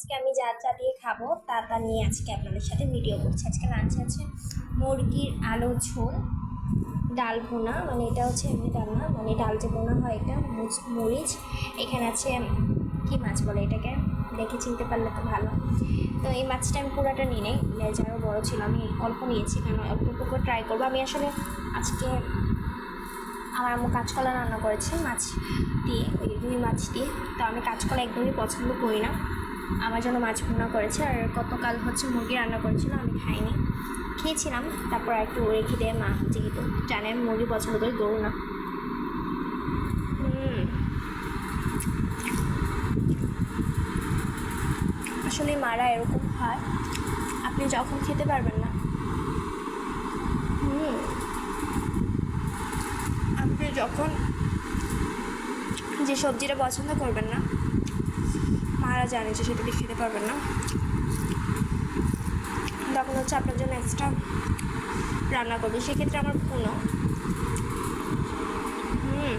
আজকে আমি যা যা দিয়ে খাব তা তা নিয়ে আজকে আপনাদের সাথে ভিডিও করছি। আজকে লাঞ্চে আছে মুরগির আলু ঝোল, ডাল ভুনা মানে এটা হচ্ছে এমনি ডাল না মানে ডাল যে বোনা হয় এটা মরিচ, এখানে আছে কি মাছ বলে এটাকে? দেখে চিনতে পারলে তো ভালো। তো এই মাছটা আমি পুরোটা নিয়ে নেই লেজারও বড় ছিল, আমি অল্প নিয়েছি কেন অল্প অল্প ট্রাই করব। আমি আসলে আজকে আমার আম্মু কাঁচকলা রান্না করেছে মাছ দিয়ে, ওই রুই মাছ দিয়ে। তো আমি কাঁচকলা একদমই পছন্দ করি না। আমার জন্য মাছ ভুনা করেছে আর গতকাল হচ্ছে মুরগি রান্না করেছিল, আমি খাইনি। খেয়েছিলাম, তারপর একটু রেখে দেয় মা যেহেতু জানে আমি মুরগি পছন্দ করি, গরু না। আসলে মারা এরকম হয়, আপনি যখন খেতে পারবেন না। হুম। আপনি যখন যে সবজিটা পছন্দ করবেন না মারা জানে যে সেটা খেতে পারবেন না। তখন হচ্ছে আপনার জন্য এক্সট্রা রান্না করবে। সেক্ষেত্রে আমার পুনো হুম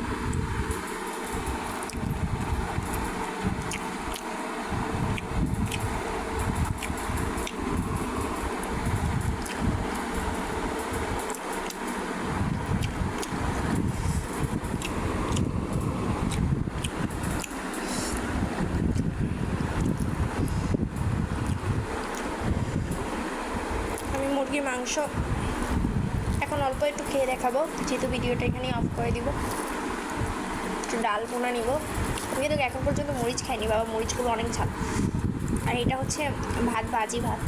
আমি মুরগির মাংস। এখন অল্প একটু খেয়ে দেখাবো, যেহেতু ভিডিওটা এখানে অফ করে দিব। একটু ডাল পোনা নিব। আমি কিন্তু এখন পর্যন্ত মরিচ খাইনি, বাবা, মরিচগুলো অনেক ঝাল। আর এটা হচ্ছে ভাত বাজি ভাত।